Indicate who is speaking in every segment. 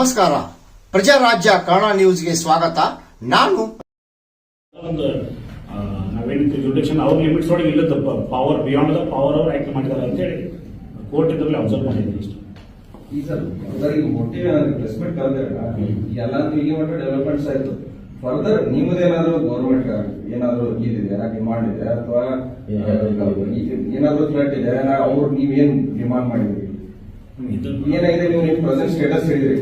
Speaker 1: ನಮಸ್ಕಾರ. ಪ್ರಜಾರಾಜ್ಯ ಕನ್ನಡ ನ್ಯೂಸ್ಗೆ ಸ್ವಾಗತ. ನಾನು
Speaker 2: ನಾವೇನಿತ್ತು ಜುಡಿಷನ್ ಅವ್ರ ಲಿಮಿಟ್ಸ್ ಒಳಗೆ ಇಲ್ಲದ ಪವರ್ ಬಿಯಾಂಡ್ ದ ಪವರ್ ಅವ್ರು ಆಕ್ಟ್ ಅಂತ ಹೇಳಿ. ಕೋರ್ಟ್ ಇದ್ರಲ್ಲಿ ಅಬ್ಸರ್ವ್ ಮಾಡಿದ್ದೀನಿ ಇಷ್ಟು
Speaker 3: ಈ ಸರ್ ಫರ್ದರ್ ಈಗ ಮೋಟಿವ್ ಏನಾದ್ರು ಪ್ಲೇಸ್ಮೆಂಟ್ ಕರೆದಿರಲ್ಲ ಎಲ್ಲ ಇಲ್ಲಿ ಮಟ್ಟ ಡೆವಲಪ್ಮೆಂಟ್ಸ್ ಆಯ್ತು. ಫರ್ದರ್ ನಿಮ್ಮದೇನಾದ್ರು ಗೌರ್ಮೆಂಟ್ ಏನಾದ್ರೂ ಇದಿದೆ ಡಿಮಾಂಡ್ ಇದೆ ಅಥವಾ ಏನಾದ್ರು ಥ್ರೆಟ್ ಇದೆ ಅವ್ರು ನೀವೇನ್ ಡಿಮಾಂಡ್ ಮಾಡಿದ್ರಿ? ಏನಾಗಿದೆ ನೀವು ನಿಮ್ ಪ್ರೆಸೆಂಟ್ ಸ್ಟೇಟಸ್ ಹೇಳಿದ್ರಿ.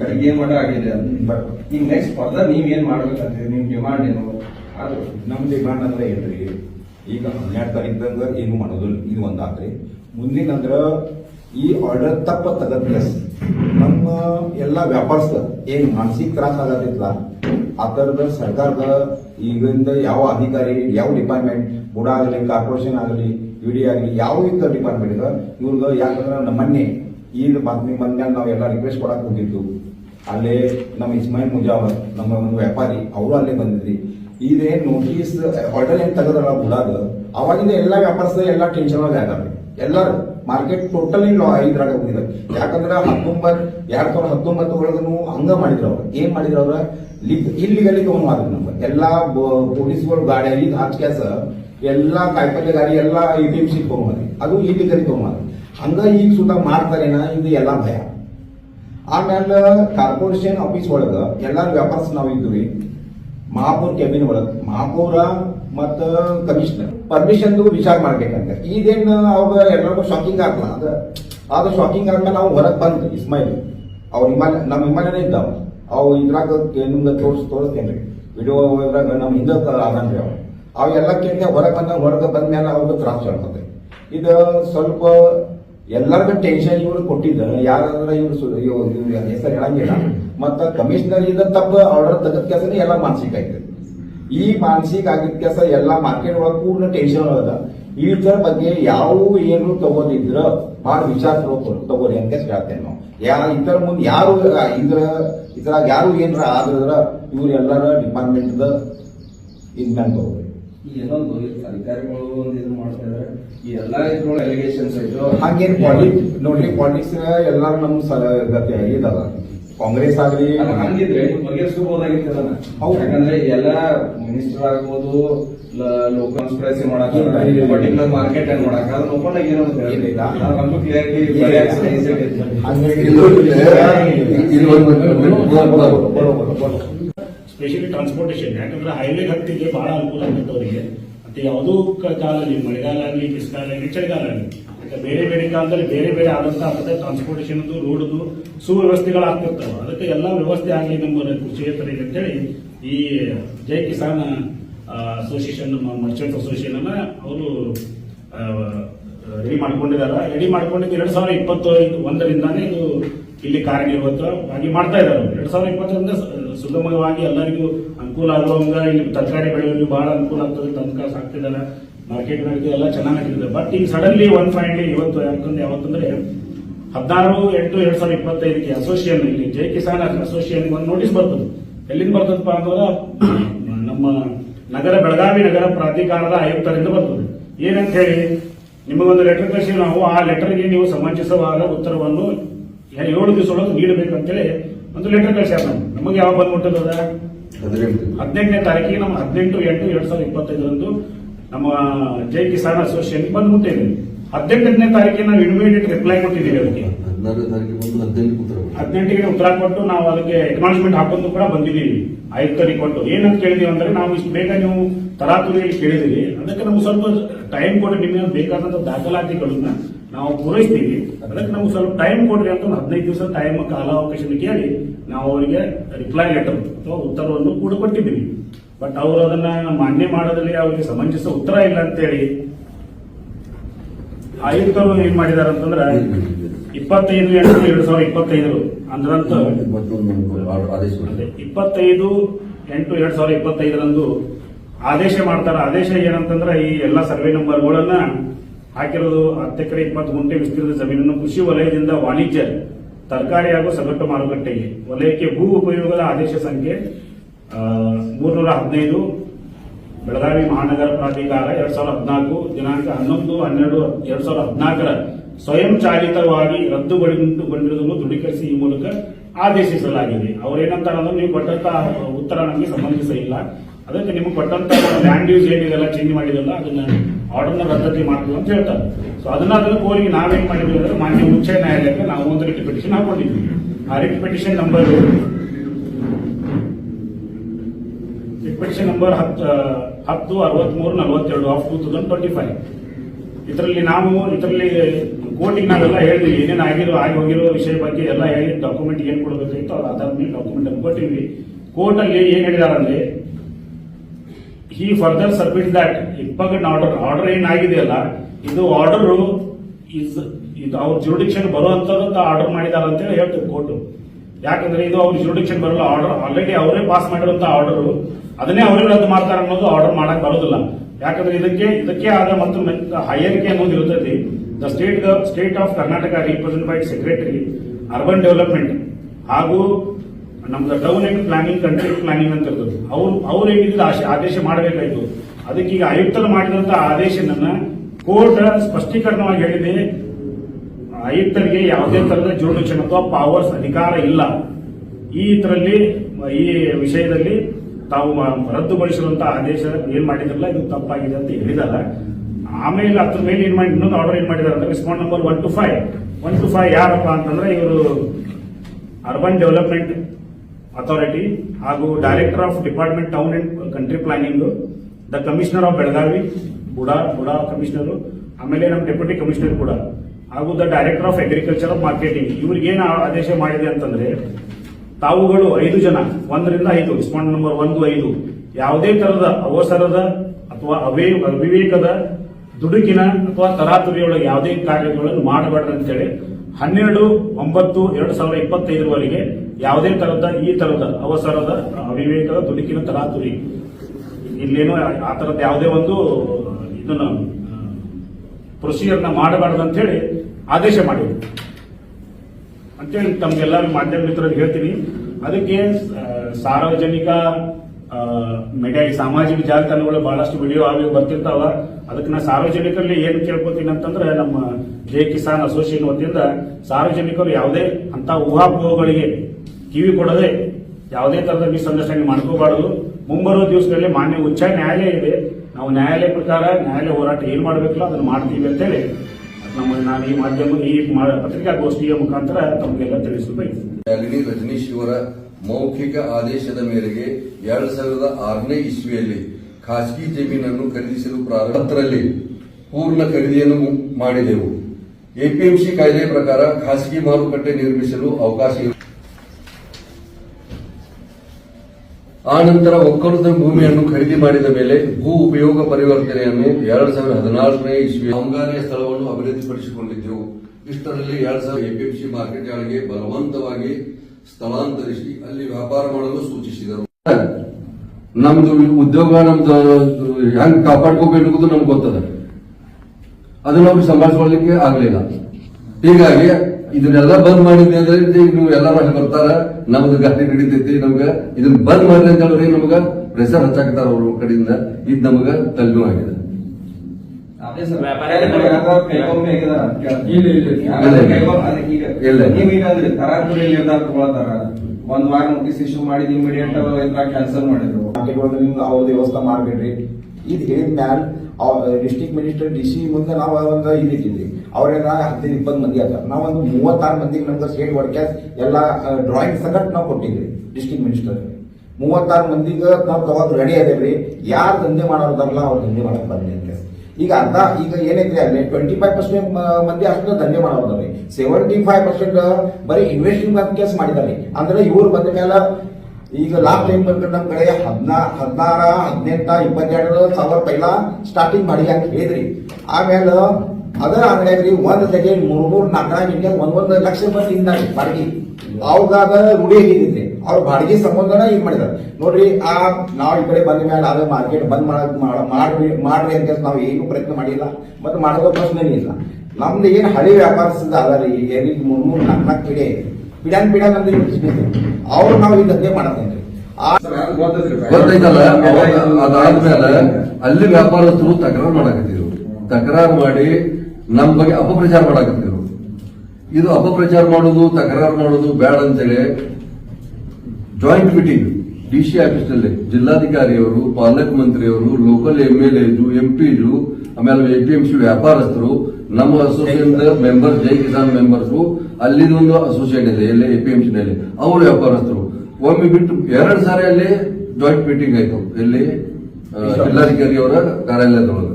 Speaker 3: ಕಡೆಗೆ ಏನ್ ಮಟ್ಟ ಆಗಿದೆ ಬಟ್ ಈಗ ನೆಕ್ಸ್ಟ್ ಫರ್ದರ್ ನೀವ್ ಏನ್ ಮಾಡ್ಬೇಕಂತೀರಿ? ನಿಮ್ ಡಿಮಾಂಡ್ ಏನು? ಅದು
Speaker 4: ನಮ್ಮ ಡಿಮಾಂಡ್ ಅಂದ್ರೆ ಏನ್ರಿ? ಈಗ ಹನ್ನೆರಡು ತಾರೀಕ್ದಂಗ ಏನು ಮಾಡೋದು? ಇದು ಒಂದಾತ್ರಿ ಮುಂದಿನ ಅಂದ್ರ ಈ ಆರ್ಡರ್ ತಪ್ಪ ತಗದ್ ನಮ್ಮ ಎಲ್ಲ ವ್ಯಾಪಾರಸ್ಥ ಏನ್ ಮಾನಸಿಕ ತ್ರಾಸ ಆಗತ್ತಿಲ್ಲ ಆ ಥರದ ಸರ್ಕಾರದ ಈಗಿಂದ ಯಾವ ಅಧಿಕಾರಿ ಯಾವ ಡಿಪಾರ್ಟ್ಮೆಂಟ್ ಬೋರ್ಡ್ ಆಗಲಿ ಕಾರ್ಪೊರೇಷನ್ ಆಗಲಿ ಯು ಡಿ ಆಗಲಿ ಯಾವ ಇದ್ದ ಡಿಪಾರ್ಟ್ಮೆಂಟ್ ಇವ್ರದ್ದು ಯಾಕಂದ್ರೆ ನಮ್ಮ ಮೊನ್ನೆ ಈಗ ಮೊನ್ನೆ ನಾವು ಎಲ್ಲ ರಿಕ್ವೆಸ್ಟ್ ಕೊಡಕ್ ಹೋಗಿದ್ದು ಅಲ್ಲೇ ನಮ್ಮ ಇಸ್ಮಾಯಿಲ್ ಮುಜಾವರ್, ನಮ್ಮ ಒಂದು ವ್ಯಾಪಾರಿ, ಅವರು ಅಲ್ಲೇ ಬಂದಿದ್ರಿ. ಇದೇ ನೋಟಿಸ್ ಆರ್ಡರ್ ಏನ್ ತಗದಲ್ಲ ಬುಡಾಗ ಅವಾಗಿಂದ ಎಲ್ಲ ವ್ಯಾಪಾರಸ್ಥರು ಎಲ್ಲ ಟೆನ್ಷನ್ ಒಳಗೆ ಎಲ್ಲರೂ ಮಾರ್ಕೆಟ್ ಟೋಟಲಿ ಇದ್ರಾಗ ಹೋಗಿದ್ರು ಯಾಕಂದ್ರೆ ಹತ್ತೊಂಬತ್, ಎರಡ್ ಸಾವಿರದ ಹತ್ತೊಂಬತ್ತು ಒಳಗನು ಹಂಗ ಮಾಡಿದ್ರು ಅವ್ರು. ಏನ್ ಮಾಡಿದ್ರು ಅವ್ರ? ಇಲ್ಲಿಗಲ್ಲಿ ತಗೊಂಡ್ ಮಾಡಿದ್ರು ನಮ್ಗೆ. ಎಲ್ಲಾ ಪೊಲೀಸ್ಗಳು ಗಾಡಿಯಲ್ಲಿ ಹಾಚ್ಕ್ಯಾಸ ಎಲ್ಲಾ ಕಾಯಿಪಲ್ಲೆ ಗಾಡಿ ಎಲ್ಲ ಎ ಪಿ ಎಂ ಸಿ ತಗೊಂಡ್ಬಂದ್ರಿ ಅದು ಇಲ್ಲಿಗಲ್ಲಿ ತಗೊಂಡ್ಬಂದ್ರಿ ಹಂಗ ಈಗ ಸುತ್ತ ಮಾಡ್ತಾರೇನ, ಇದು ಎಲ್ಲ ಭಯ. ಆಮೇಲೆ ಕಾರ್ಪೊರೇಷನ್ ಆಫೀಸ್ ಒಳಗ ಎಲ್ಲ ವ್ಯಾಪಾರಸ್ ನಾವು ಇದ್ವಿ ಮಹಾಪೌರ್ ಕೆಬಿನ್ ಒಳಗ, ಮಹಾಪೌರ ಮತ್ತ ಕಮಿಷನರ್ ಪರ್ಮಿಷನ್ ವಿಚಾರ ಮಾಡ್ಬೇಕಂತ. ಇದೇನ್ ಅವಾಗ ಎಲ್ಲರಿಗೂ ಶಾಕಿಂಗ್ ಆಗಲ್ಲ ಅದ ಅದ ಶಾಕಿಂಗ್ ಆದ್ಮೇಲೆ ನಾವು ಹೊರಗೆ ಬಂದ್ ಇಸ್ಮಾಯಿಲ್. ಅವ್ರ ಹಿಮಾಲಯ ನಮ್ಮ ಹಿಮಾಲಯನೇ ಇದ್ದಾವ. ಅವು ಇದ್ರಾಗ ನಿಮ್ಗೆ ತೋರ್ಸ್, ತೋರಿಸ್ತೇನ್ರಿ. ವಿಡಿಯೋ ಇದ್ರಾಗ ನಮ್ಮ ಹಿಂದೆ ಅದನ್ರಿ ಅವು ಅವೆಲ್ಲ ಕೇಳಿದೆ, ಹೊರಗೆ ಬಂದ ಹೊರಗೆ ಬಂದ ಮೇಲೆ ಅವ್ರಿಗೆ ತ್ರಾಸ ಹೇಳ್ತದೆ ಇದು ಸ್ವಲ್ಪ ಎಲ್ಲರಿಗೂ ಟೆನ್ಷನ್ ಇವ್ರು ಕೊಟ್ಟಿದ್ದ. ಯಾರಂದ್ರೆ ಇವ್ರು ಹೆಸರು ಹೇಳಂಗಿಲ್ಲ. ಮತ್ತು ಕಮಿಷನರ್ ಇದ ತಪ್ಪು ಆರ್ಡರ್ ತಗದ ಕೆಲಸನೇ ಎಲ್ಲ ಮಾನಸಿಕ ಐತೆ. ಈ ಮಾನಸಿಕ ಆಗಿದ ಕೆಲಸ ಎಲ್ಲ ಮಾರ್ಕೆಟ್ ಒಳಗೆ ಪೂರ್ಣ ಟೆನ್ಷನ್ ಅದ ಇದ್ರ ಬಗ್ಗೆ ಯಾವ ಏನು ತಗೋದಿದ್ರ ಭಾಳ ವಿಚಾರ ತಗೋ- ತಗೋರಿ ಅಂತ ಹೇಳ್ತೇನೆ ನಾವು. ಯಾ, ಇದ್ರ ಮುಂದೆ ಯಾರು, ಇದ್ರ, ಇದ್ರಾಗ ಯಾರು ಏನರ ಆದ್ರ ಇವ್ರು ಎಲ್ಲರ ಡಿಪಾರ್ಟ್ಮೆಂಟ್ ಇದ್ ಮ್ಯಾನ್ ತಗೋರಿ.
Speaker 3: ಈ ಏನೊಂದು ಈ ಅಧಿಕಾರಿಗಳು ಒಂದು ಇದು ಮಾಡ್ತಾ ಇದಾರೆ ಈ ಎಲ್ಲಾ ಇದ್ರೊಳಗೆ ಅಲಿಗೇಷನ್ಸ್ ಆಯ್ತು
Speaker 4: ಹಂಗೇನ್ ಪಾಲಿಟಿಕ್ ನೋಡ್ರಿ ಪಾಲಿಟಿಕ್ಸ್ ಎಲ್ಲಾರು ನಮ್ ಗತಿ ಆಗಿದಲ್ಲ ಕಾಂಗ್ರೆಸ್ ಆಗಲಿ
Speaker 3: ಹಂಗಿದ್ರೆ ಬಗೆಹರಿಸಬಹುದಾಗಿತ್ತು. ಯಾಕಂದ್ರೆ ಎಲ್ಲ ಮಿನಿಸ್ಟರ್ ಆಗ್ಬೋದು ಲೋಕಲ್ ಕಾನ್ಸ್ಪಿರಸಿ ಮಾಡಕ್. ಪರ್ಟಿಕ್ಯುಲರ್ ಮಾರ್ಕೆಟ್ ಏನ್ ಮಾಡಕ್ ಅದನ್ನ ಓಪನ್ ಆಗಿ ಏನೋ ಕ್ಲಿಯರಿಟಿ
Speaker 4: ಹಂಗಾಗಿ
Speaker 2: ಸ್ಪೆಷಲಿ ಟ್ರಾನ್ಸ್ಪೋರ್ಟೇಷನ್ ಯಾಕಂದ್ರೆ ಹೈವೇ ಹತ್ತಿಗೆ ಬಹಳ ಅನುಕೂಲ ಆಗುತ್ತೆ ಅವರಿಗೆ ಮತ್ತೆ ಯಾವುದೋ ಕಾಲದಲ್ಲಿ ಮಳೆಗಾಲ ಆಗಲಿ ಬಿಸಿಗಾಲ ಆಗಲಿ ಚಳಿಗಾಲ ಆಗಲಿ ಬೇರೆ ಬೇರೆ ಕಾಲದಲ್ಲಿ ಬೇರೆ ಬೇರೆ ಆದಂತ ಆಗ್ತದೆ ಟ್ರಾನ್ಸ್ಪೋರ್ಟೇಷನ್ ಸುವ್ಯವಸ್ಥೆಗಳು ಸುವ್ಯವಸ್ಥೆಗಳಾಗ್ತಿರ್ತಾವೆ. ಅದಕ್ಕೆ ಎಲ್ಲ ವ್ಯವಸ್ಥೆ ಆಗಲಿ ನಮ್ಮ ಕೃಷಿಯೇತರಿಗೆ ಅಂತೇಳಿ ಈ Jai Kisan association merchant association ಅವರು ರೆಡಿ ಮಾಡ್ಕೊಂಡಿದ್ದಾರೆ? ರೆಡಿ ಮಾಡ್ಕೊಂಡಿದ್ದು ಎರಡ್ ಸಾವಿರದ ಇಪ್ಪತ್ತೈದು ಒಂದರಿಂದಾನೇ ಇದು ಇಲ್ಲಿ ಕಾರ್ಯನಿರ್ವಹಿತವಾಗಿ ಮಾಡ್ತಾ ಇದ್ದಾರೆ. ಎರಡ್ ಸಾವಿರದ ಇಪ್ಪತ್ತರಿಂದ ಸುಗಮವಾಗಿ ಎಲ್ಲರಿಗೂ ಅನುಕೂಲ ಆಗುವಂಗ ಇಲ್ಲಿ ತರಕಾರಿ ಬೆಳೆಯಲು ಬಹಳ ಅನುಕೂಲ ಆಗ್ತದೆ ತನಕ ಮಾರ್ಕೆಟ್ ಎಲ್ಲ ಚೆನ್ನಾಗಿದೆ ಬಟ್ ಈಗ ಸಡನ್ಲಿ ಒನ್ ಫೈನಲಿ ಇವತ್ತು ಯಾಕಂದ್ರೆ, ಯಾವತ್ತಂದ್ರೆ ಹದಿನಾರು ಎಂಟು ಎರಡ್ ಸಾವಿರದ ಇಪ್ಪತ್ತೈದಕ್ಕೆ ಅಸೋಸಿಯೇಷನ್ ಇಲ್ಲಿ ಜೈ ಕಿಸಾನ್ ಅಸೋಸಿಯೇಷನ್ ಒಂದು ನೋಟಿಸ್ ಬರ್ತದೆ. ಎಲ್ಲಿಂದ ಬರ್ತದಪ್ಪ ಅಂದ್ರೆ ನಮ್ಮ ನಗರ ಬೆಳಗಾವಿ ನಗರ ಪ್ರಾಧಿಕಾರದ ಆಯುಕ್ತರಿಂದ ಬರ್ತದೆ. ಏನಂತ ಹೇಳಿ ನಿಮಗೊಂದು ಲೆಟರ್ ಕಳಿಸಿ ನಾವು ಆ ಲೆಟರ್ಗೆ ನೀವು ಸಮಂಜಸವಾದ ಉತ್ತರವನ್ನು ಏಳು ದಿವಸದೊಳಗೆ ನೀಡಬೇಕಂತೇಳಿ ಒಂದು ಲೆಟರ್ ಕಳಿಸ್ಯಾರ ನಮ್ಗೆ ನಮಗೆ ಯಾವಾಗ ಬಂದ್ಬಿಟ್ಟದ ಹದಿನೆಂಟನೇ ತಾರೀಕಿಗೆ ನಮ್ಮ ಹದಿನೆಂಟು ಎಂಟು ಎರಡ್ ಸಾವಿರದ ಇಪ್ಪತ್ತೈದರಂದು ನಮ್ಮ ಜೈ ಕಿಸಾನ್ ಅಸೋಸಿಯೇಷನ್ ಬಂದ್ಬಿಟ್ಟಿದೆ. ಹದಿನೆಂಟನೇ ತಾರೀಕಿಗೆ ನಾವು ಇಮಿಡಿಯೇಟ್ ರಿಪ್ಲೈ ಕೊಟ್ಟಿದ್ದೀವಿ ಅದಕ್ಕೆ.
Speaker 5: ಹದಿನಾರನೇ ತಾರೀಕಿಗೆ ಬಂದು ಹದಿನೆಂಟು ಕೂತ್ರ
Speaker 2: ಹದಿನೆಂಟಿಗೆ ಉತ್ತರ ಕೊಟ್ಟು ನಾವು ಅದಕ್ಕೆ ಎಕ್ನಾಲಜ್ಮೆಂಟ್ ಹಾಕೊಂಡು ಕೂಡ ಬಂದಿದ್ದೀವಿ. ಆಯುಕ್ತರಿಗೆ ಕೊಟ್ಟು. ಏನಂತ ಕೇಳಿದೀವಿ ಅಂದ್ರೆ ನಾವು ಇಷ್ಟು ಬೇಗ ನೀವು ತರಾತುರಿಯಲ್ಲಿ ಕೇಳಿದಿರಿ ಅದಕ್ಕೆ ನಮ್ಗೆ ಸ್ವಲ್ಪ ಟೈಮ್ ಕೊಡಿ ನಿಮಗೆ ಬೇಕಾದಂತ ದಾಖಲಾತಿಗಳನ್ನ ನಾವು ಪೂರೈಸ್ತೀವಿ. ಅದಕ್ಕೆ ನಮ್ಗೆ ಸ್ವಲ್ಪ ಟೈಮ್ ಕೊಡ್ರಿ ಅಂತ ಹದಿನೈದು ದಿವಸ ಟೈಮ್ ಕಾಲಾವಕಾಶ ಕೇಳಿ ನಾವು ಅವರಿಗೆ ರಿಪ್ಲೈ ಲೆಟರ್ ಅಥವಾ ಉತ್ತರವನ್ನು ಕೂಡ ಕೊಟ್ಟಿದ್ದೀವಿ. ಬಟ್ ಅವರು ಅದನ್ನ ಮಾನ್ಯ ಮಾಡೋದ್ರಲ್ಲಿ ಅವರಿಗೆ ಸಮಂಜಸ ಉತ್ತರ ಇಲ್ಲ ಅಂತೇಳಿ ಆಯುಕ್ತರು ಏನ್ ಮಾಡಿದಾರೆ ಅಂತಂದ್ರೆ ಇಪ್ಪತ್ತೈದು ಎಂಟು ಎರಡು ಸಾವಿರದ ಇಪ್ಪತ್ತೈದು ಅಂದ್ರಂತ ಇಪ್ಪತ್ತೈದು ಎಂಟು ಎರಡು ಸಾವಿರದ ಇಪ್ಪತ್ತೈದರಂದು ಆದೇಶ ಮಾಡ್ತಾರ. ಆದೇಶ ಏನಂತಂದ್ರೆ ಈ ಎಲ್ಲ ಸರ್ವೆ ನಂಬರ್ಗಳನ್ನ ಹಾಕಿರೋದು ಹತ್ತು ಎಕರೆ ಇಪ್ಪತ್ತು ಗುಂಟೆ ವಿಸ್ತೀರ್ಣ ಜಮೀನನ್ನು ಕೃಷಿ ವಲಯದಿಂದ ವಾಣಿಜ್ಯ ತರಕಾರಿ ಹಾಗೂ ಸಗಟು ಮಾರುಕಟ್ಟೆಗೆ ವಲಯಕ್ಕೆ ಭೂ ಉಪಯೋಗದ ಆದೇಶ ಸಂಖ್ಯೆ ಮೂರ್ನೂರ ಹದಿನೈದು ಬೆಳಗಾವಿ ಮಹಾನಗರ ಪ್ರಾಧಿಕಾರ ಎರಡ್ ಸಾವಿರದ ಹದಿನಾಲ್ಕು ದಿನಾಂಕ ಹನ್ನೊಂದು ಹನ್ನೆರಡು ಎರಡ್ ಸಾವಿರದ ಹದಿನಾಲ್ಕರ ಸ್ವಯಂ ಚಾಲಿತವಾಗಿ ರದ್ದುಗೊಂಡಿರುವುದನ್ನು ದೃಢೀಕರಿಸಿ ಈ ಮೂಲಕ ಆದೇಶಿಸಲಾಗಿದೆ. ಅವ್ರು ಏನಂತಾರೆ ಅಂದ್ರೆ ನೀವು ಕೊಟ್ಟಂತ ಉತ್ತರ ನಮಗೆ ಸಂಬಂಧಿಸಿಲ್ಲ ಅದಕ್ಕೆ ನಿಮಗೆ ಕೊಟ್ಟಂತ ಲ್ಯಾಂಡ್ ಯೂಸ್ ಏನಿದೆಲ್ಲ ಚೇಂಜ್ ಮಾಡಿದಲ್ಲ ಅದನ್ನ ಆರ್ಡರ್ನ ರದ್ದತಿ ಮಾಡ್ತೀವಿ ಅಂತ ಹೇಳ್ತಾರೆ. ಸೊ ಅದನ್ನ ಅದನ್ನ ಕೋರಿ ನಾವೇನ್ ಮಾಡಿದ್ವಿ ಅಂದ್ರೆ ಮಾನ್ಯ ಉಚ್ಚ ನ್ಯಾಯಾಲಯಕ್ಕೆ ನಾವು ಒಂದು ರಿಟ್ ಪಿಟಿಷನ್ ಹಾಕೊಂಡಿದ್ವಿ. ಆ ರಿಟ್ ಪಿಟಿಷನ್ ನಂಬರ್ ನಂಬರ್ ಹತ್ತು ಹತ್ತು, ಅರವತ್ಮೂರು, ನಲವತ್ತೆರಡು of two thousand twenty five ಇದರಲ್ಲಿ ನಾವು, ಇದರಲ್ಲಿ ಕೋರ್ಟಿಗೆ ನಾವೆಲ್ಲ ಹೇಳಿದ್ವಿ ಏನೇನು ಆಗಿರೋ, ಆಗಿ ಹೋಗಿರೋ ವಿಷಯ ಬಗ್ಗೆ ಎಲ್ಲ ಹೇಳಿ ಡಾಕ್ಯುಮೆಂಟ್ ಏನು ಕೊಡಬೇಕಾಗಿತ್ತು ಅದು ಆಧಾರ ಮೇಲೆ ಡಾಕ್ಯುಮೆಂಟ್ ಅನ್ನು ಕೊಟ್ಟಿವಿ. ಕೋರ್ಟಲ್ಲಿ ಏನು ಹೇಳಿದಾರಂದ್ರೆ ಹಿ ಫರ್ದರ್ ಸಬ್ಮಿಟ್ ದಟ್ ಇಪ್ಪಗನ್ ಆರ್ಡರ್ ಆರ್ಡರ್ ಏನಾಗಿದೆಯಲ್ಲ, ಇದು ಆರ್ಡರ್ ಇಸ್ ಇದು ಅವ್ರ ಜುಡಿಕ್ಷನ್ ಬರುವಂತದ್ದು ಆರ್ಡರ್ ಮಾಡಿದಾರ ಅಂತ ಹೇಳಿ ಹೇಳ್ತೀವಿ ಕೋರ್ಟ್ ಯಾಕಂದ್ರೆ ಇದು ಅವ್ರ ಜುಡಿಕ್ಷನ್ ಬರಲ್ಲ ಆರ್ಡರ್ ಆಲ್ರೆಡಿ ಅವರೇ ಪಾಸ್ ಮಾಡಿರುವಂತ ಆರ್ಡರ್ ಅದನ್ನೇ ಅವರೇ ರದ್ದು ಮಾಡ್ತಾರೆ ಅನ್ನೋದು ಆರ್ಡರ್ ಮಾಡಕ್ ಬರೋದಿಲ್ಲ. ಯಾಕಂದ್ರೆ ಇದಕ್ಕೆ ಇದಕ್ಕೆ ಆದ ಮತ್ತು ಹೈಯರ್ಕೆ ಅನ್ನೋದು ಇರುತ್ತದೆ. The state state of Karnataka represent by secretary urban development ಹಾಗೂ ನಮ್ದು town and planning country planning ಅಂತ ಇರ್ತದೆ. ಅವ್ರು ಅವ್ರು ಏನಿದ್ರು ಆದೇಶ ಮಾಡಬೇಕಾಯ್ತು. ಅದಕ್ಕೆ ಈಗ ಆಯುಕ್ತರು ಮಾಡಿದಂತ ಆದೇಶನನ್ನ ಕೋರ್ಟ್ ಸ್ಪಷ್ಟೀಕರಣವಾಗಿ ಹೇಳಿದೆ. ಆಯುಕ್ತರಿಗೆ ಯಾವುದೇ ತರಹದ ಜುರಿಡಿಕ್ಷನ್ ಅಥವಾ ಪವರ್ಸ್ ಅಧಿಕಾರ ಇಲ್ಲ. ಈ ಇದರಲ್ಲಿ, ಈ ವಿಷಯದಲ್ಲಿ ತಾವು ರದ್ದುಗೊಳಿಸಿರುವಂತಹ ಆದೇಶ ಏನ್ ಮಾಡಿದ್ರಲ್ಲ, ಇದು ತಪ್ಪಾಗಿದೆ ಅಂತ ಹೇಳಿದಾರ ಆಮೇಲೆ ಅದ್ರ ಮೇಲೆ ಏನ್ ಮಾಡಿ ಇನ್ನೊಂದು ಆರ್ಡರ್ ಏನ್ ಮಾಡಿದಾರೆ ಅಂದ್ರೆ respond number one two five one two five ಯಾರಪ್ಪ ಅಂತಂದ್ರೆ ಇವರು ಅರ್ಬನ್ ಡೆವಲಪ್ಮೆಂಟ್ ಅಥಾರಿಟಿ ಹಾಗೂ director of department town and country planning the commissioner of Belagavi BUDA BUDA commissioner ಆಮೇಲೆ ನಮ್ಮ ಡೆಪ್ಯೂಟಿ ಕಮಿಷನರ್ ಕೂಡ, ಹಾಗೂ the director of agriculture of marketing ಇವ್ರಿಗೆ ಏನು ಆದೇಶ ಮಾಡಿದೆ ಅಂತಂದ್ರೆ ತಾವುಗಳು ಐದು ಜನ, ಒಂದರಿಂದ ಐದು ರೆಸ್ಪಾಂಡ್ ನಂಬರ್ ಒಂದು, ಐದು. ಯಾವುದೇ ತರದ ಅವಸರದ ಅಥವಾ ಅವೇ, ಅವಿವೇಕದ ದುಡುಕಿನ ಅಥವಾ ತರಾತುರಿಯೊಳಗೆ ಯಾವುದೇ ಕಾರ್ಯಗಳನ್ನು ಮಾಡಬಾರ್ದು ಅಂತೇಳಿ ಹನ್ನೆರಡು, ಒಂಬತ್ತು, ಎರಡು ಸಾವಿರದ ಇಪ್ಪತ್ತೈದರವರೆಗೆ ಯಾವುದೇ ತರದ ಈ ತರದ ಅವಸರದ, ಅವಿವೇಕದ ದುಡುಕಿನ ತರಾತುರಿ. ಇಲ್ಲೇನು ಆ ತರದ ಯಾವುದೇ ಒಂದು, ಇದನ್ನು ಪ್ರೊಸೀಜರ್ನ ಮಾಡಬಾರ್ದು ಅಂತ ಹೇಳಿ ಆದೇಶ ಮಾಡಿದ್ರು. ಅಂತೇಳಿ ತಮ್ಗೆಲ್ಲರೂ ಮಾಧ್ಯಮ ಮಿತ್ರರಿಗೆ ಹೇಳ್ತೀನಿ. ಅದಕ್ಕೆ ಸಾರ್ವಜನಿಕ ಮೀಡಿಯಾ ಸಾಮಾಜಿಕ ಜಾಲತಾಣಗಳು ಬಹಳಷ್ಟು ವಿಡಿಯೋ ಆಗಿ ಬರ್ತಿರ್ತಾವ. ಅದಕ್ಕೆ ನಾ ಸಾರ್ವಜನಿಕರಲ್ಲಿ ಏನ್ ಕೇಳ್ಕೊತೀನಿ ಅಂತಂದ್ರೆ ನಮ್ಮ ಜೈ ಕಿಸಾನ್ ಅಸೋಸಿಯೇಷನ್ ವತಿಯಿಂದ ಸಾರ್ವಜನಿಕರು ಯಾವುದೇ ಅಂತ ಊಹಾಪೋಹಗಳಿಗೆ ಕಿವಿ ಕೊಡದೆ ಯಾವುದೇ ತರಹದ ಮಿಸ್ಅಂಡರ್ಸ್ಟ್ಯಾಂಡಿಂಗ್ ಮಾಡ್ಕೋಬಾರದು. ಮುಂಬರುವ ದಿವಸಗಳಲ್ಲಿ ಮಾನ್ಯ ಉಚ್ಚ ನ್ಯಾಯಾಲಯ ಇದೆ. ನಾವು ನ್ಯಾಯಾಲಯ ಪ್ರಕಾರ ನ್ಯಾಯಾಲಯ ಹೋರಾಟ ಏನ್ ಮಾಡಬೇಕಲ್ಲ ಅದನ್ನು ಮಾಡ್ತೀವಿ ಅಂತೇಳಿ ನಮ್ಮ ನಾನು ಈ ಮಾಧ್ಯಮ ಈ ಪತ್ರಿಕಾಗೋಷ್ಠಿಯ ಮುಖಾಂತರ ತಮಗೆಲ್ಲ ತಿಳಿಸಬೇಕು.
Speaker 5: ರಜನೀಶ್ ಇವರ ಮೌಖಿಕ ಆದೇಶದ ಮೇರೆಗೆ ಎರಡ್ ಸಾವಿರದ ಆರನೇ ಇಸ್ವಿಯಲ್ಲಿ ಖಾಸಗಿ ಜಮೀನನ್ನು ಖರೀದಿಸಲು ಪ್ರಾರಂಭದಲ್ಲಿ ಪೂರ್ಣ ಖರೀದಿಯನ್ನು ಮಾಡಿದೆವು. ಎಪಿಎಂಸಿ ಕಾಯ್ದೆ ಪ್ರಕಾರ ಖಾಸಗಿ ಮಾರುಕಟ್ಟೆ ನಿರ್ಮಿಸಲು ಅವಕಾಶ ಆ ನಂತರ ಒಕ್ಕಲುತನ ಭೂಮಿಯನ್ನು ಖರೀದಿ ಮಾಡಿದ ಮೇಲೆ ಭೂ ಉಪಯೋಗ ಪರಿವರ್ತನೆಯನ್ನು ಎರಡ್ ಸಾವಿರದ ಹದಿನಾಲ್ಕನೇ ಇಸ್ವಿ ಅಂಗಾರಿಯ ಸ್ಥಳವನ್ನು ಅಭಿವೃದ್ಧಿಪಡಿಸಿಕೊಂಡಿದ್ದೆವು. ಇಷ್ಟರಲ್ಲಿ ಎರಡ್ ಸಾವಿರದ ಎಪಿಎಂಸಿ ಮಾರ್ಕೆಟ್ ಯಾರ್ಡ್ಗೆ ಬಲವಂತವಾಗಿ ಸ್ಥಳಾಂತರಿಸಿ ಅಲ್ಲಿ ವ್ಯಾಪಾರ ಮಾಡಲು ಸೂಚಿಸಿದರು. ನಮ್ದು ಉದ್ಯೋಗ ನಮ್ದು ಹೆಂಗ್ ಕಾಪಾಡ್ಕೋಬೇಕು ನಮ್ಗೆ ಗೊತ್ತದ. ಅದನ್ನ ಅವ್ರಿಗೆ ಸಂಭಾಳಿಸ್ಕೊಳ್ಳಿಕ್ಕೆ ಆಗಲಿಲ್ಲ. ಹೀಗಾಗಿ ಇದನ್ನೆಲ್ಲ ಬಂದ್ ಮಾಡಿದ್ವಿ ಅಂದ್ರೆ ಇವ್ರು ನೀವು ಎಲ್ಲರೂ ಅಲ್ಲಿ ಬರ್ತಾರ ನಮ್ದು ಗಾಡಿ ನಡೀತೈತಿ ನಮ್ಗ. ಇದನ್ನ ಬಂದ್ ಮಾಡ್ರಿ ಅಂತ ಹೇಳಿದ್ರೆ ನಮ್ಗ? ಪ್ರೆಷರ್ ಹಚ್ಚಾಕತ್ತಾರ ಅವ್ರ ಕಡೆಯಿಂದ. ಇದು ನಮ್ಗ ತಲೆನೋವು ಆಗಿದೆ.
Speaker 3: ಒಂದ್ ವಾರ ನೋಟಿಸ್ ಇಶ್ಯೂ ಮಾಡಿದ್ ಇಮಿಡಿಯೇಟ್ ಕ್ಯಾನ್ಸಲ್ ಮಾಡಿದ್ರು.
Speaker 4: ಅವ್ರ ವ್ಯವಸ್ಥೆ ಮಾಡ್ಬೇಡ್ರಿ. ಇದು ಹೇಳಿದ ಮ್ಯಾಲ ಡಿಸ್ಟ್ರಿಕ್ಟ್ ಮಿನಿಸ್ಟರ್ ಡಿ ಸಿ ಮುಂದೆ ನಾವು ಒಂದು ಇದು ಅವ್ರೇನ ಹದಿನೈದು, ಇಪ್ಪತ್ತು ಮಂದಿ ಅದ. ನಾವೊಂದು ಮೂವತ್ತಾರು ಮಂದಿಗೆ ನಮ್ಗೆ ಸೇಡ್ ವರ್ಕರ್ಸ್ ಎಲ್ಲ ಡ್ರಾಯಿಂಗ್ ಸಗಟ್ ನಾವು ಕೊಟ್ಟಿದ್ವಿ ಡಿಸ್ಟ್ರಿಕ್ಟ್ ಮಿನಿಸ್ಟರ್ ಮೂವತ್ತಾರು ಮಂದಿಗೆ ನಾವು ತಗೋದು ರೆಡಿ ಅದೇವ್ರಿ. ಯಾರು ದಂಧೆ ಮಾಡೋದಾರಲ್ಲ ಅವ್ರು ದಂಧೆ ಮಾಡಕ್ ಬಂದ್ರಿ ಅಂತ. ಈಗ ಅರ್ಧ, ಈಗ ಏನೈತ್ರಿ, ಅಲ್ಲಿ ಟ್ವೆಂಟಿ ಫೈವ್ ಪರ್ಸೆಂಟ್ ಮಂದಿ ಅಷ್ಟು ದಂಧೆ ಮಾಡೋದ್ರಿ ಸೆವೆಂಟಿ ಫೈವ್ ಪರ್ಸೆಂಟ್ ಬರೀ ಇನ್ವೆಸ್ಟಿಂಗ್ ಕೆಲಸ ಮಾಡಿದಾರೆ. ಅಂದ್ರೆ ಇವ್ರು ಬಂದ ಮೇಲೆ ಈಗ ಲಾಸ್ಟ್ ಟೈಮ್ ಬಂದ್ರೆ ನಮ್ ಕಡೆ ಹದಿನಾ, ಹದಿನಾರ, ಹದಿನೆಂಟ, ಇಪ್ಪತ್ತೆರಡು ಸಾವಿರ ಪೈಲ ಸ್ಟಾರ್ಟಿಂಗ್ ಮಾಡಿ ಅಂತ ಹೇಳಿದ್ರಿ. ಆಮೇಲೆ ಅದರ ಅಂಗಡಿಯಾಗ್ರಿ ಒಂದು ಸೆಕೆಂಡ್ ಮೂರು ಮೂರು ನಾಲ್ಕು ನಾಲ್ಕು ಇಂಡಿಯಾ ಒಂದ್ ಒಂದ್ ಲಕ್ಷ ಮಂದಿ ಇದ್ದಾರೆ ಬಾಡಿಗೆ. ಅವಾಗ ರೂಢಿ ಹೇಗಿದ್ರಿ ಅವ್ರ ಬಾಡಿಗೆ ಸಂಬಂಧನ ಇದು ಮಾಡಿದಾರೆ. ನೋಡ್ರಿ, ಆ ನಾವು ಈ ಕಡೆ ಬಂದ ಮೇಲೆ ಅದೇ ಮಾರ್ಕೆಟ್ ಬಂದ್ ಮಾಡಕ್ ಮಾಡ- ಮಾಡ್ರಿ ಮಾಡ್ರಿ ಅಂತ ನಾವು ಏನು ಪ್ರಯತ್ನ ಮಾಡಿಲ್ಲ. ಮತ್ತೆ ಮಾಡೋದು ಪ್ರಶ್ನೆ ಇಲ್ಲ. ನಮ್ದು ಏನ್ ಹಳಿ ವ್ಯಾಪಾರಸ್ಥದ ಅದ ರೀ ಮೂರ್ ಮೂರ್ ನಾಲ್ಕು ನಾಲ್ಕು ಪಿಡೆ ಪಿಡಾನ್ ಪಿಡಾನ್ ಅಂದ್ರೆ ಅವ್ರು ನಾವು ಈ ದಂಧೆ ಮಾಡತ್ತೇನ್ರಿ
Speaker 5: ಅದಾದ್ಮೇಲೆ ಅಲ್ಲಿ ವ್ಯಾಪಾರಸ್ಥರು ತಕರಾರು ಮಾಡಕತ್ತಿದ್ರು ತಕರಾರು ಮಾಡಿ ನಮ್ ಬಗ್ಗೆ ಅಪಪ್ರಚಾರ ಮಾಡಕತ್ತಿದ್ರು. ಇದು ಅಪಪ್ರಚಾರ ಮಾಡೋದು ತಕರಾರು ಮಾಡೋದು ಬೇಡ ಅಂತೇಳಿ ಜಾಯಿಂಟ್ ಮೀಟಿಂಗ್ ಡಿ ಸಿ ಆಫೀಸ್ನಲ್ಲಿ ಜಿಲ್ಲಾಧಿಕಾರಿಯವರು ಪಾಲಕ್ ಮಂತ್ರಿಯವರು ಲೋಕಲ್ ಎಂ ಎಲ್ ಎದು ಎಂ ಪಿದು ಆಮೇಲೆ ಎಪಿಎಂಸಿ ವ್ಯಾಪಾರಸ್ಥರು ನಮ್ಮ association members Jai Kisan members ಅಲ್ಲಿನ ಒಂದು ಅಸೋಸಿಯೇಷನ್ ಇದೆ ಎಲ್ಲಿ ಎಪಿಎಂಸಿ ನಲ್ಲಿ. ಅವರು ವ್ಯಾಪಾರಸ್ಥರು. ಒಮ್ಮೆ ಬಿಟ್ಟು ಎರಡು ಸಾರಿ ಅಲ್ಲಿ ಜಾಯಿಂಟ್ ಮೀಟಿಂಗ್ ಆಯ್ತು. ಎಲ್ಲಿ ಜಿಲ್ಲಾಧಿಕಾರಿಯವರ ಜಿಲ್ಲಾಧಿಕಾರಿ ಕಾರ್ಯಾಲಯದೊಳಗೆ.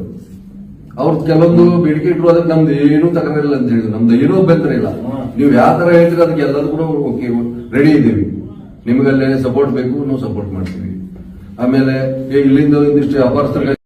Speaker 5: ಅವ್ರ ಕೆಲವೊಂದು ಬೇಡಿಕೆ ಇಟ್ಟರು ಅದಕ್ಕೆ ನಮ್ದು ಏನೂ ತಕರಾರಿಲ್ಲ ಅಂತ ಹೇಳಿದ್ರು. ನಮ್ದು ಏನೂ ಅಭ್ಯಂತರ ಇಲ್ಲ. ನೀವು ಯಾವ ತರ ಹೇಳ್ತೀರ ಅದಕ್ಕೆ ಎಲ್ಲದೂ ಕೂಡ ಓಕೆ ರೆಡಿ ಇದ್ದೀವಿ. ನಿಮಗಲ್ಲೇ ಸಪೋರ್ಟ್ ಬೇಕು, ನಾವು ಸಪೋರ್ಟ್ ಮಾಡ್ತೀವಿ. ಆಮೇಲೆ ಇಲ್ಲಿಂದ ಒಂದಿಷ್ಟು ವ್ಯಾಪಾರಸ್ಥರಿಗೆ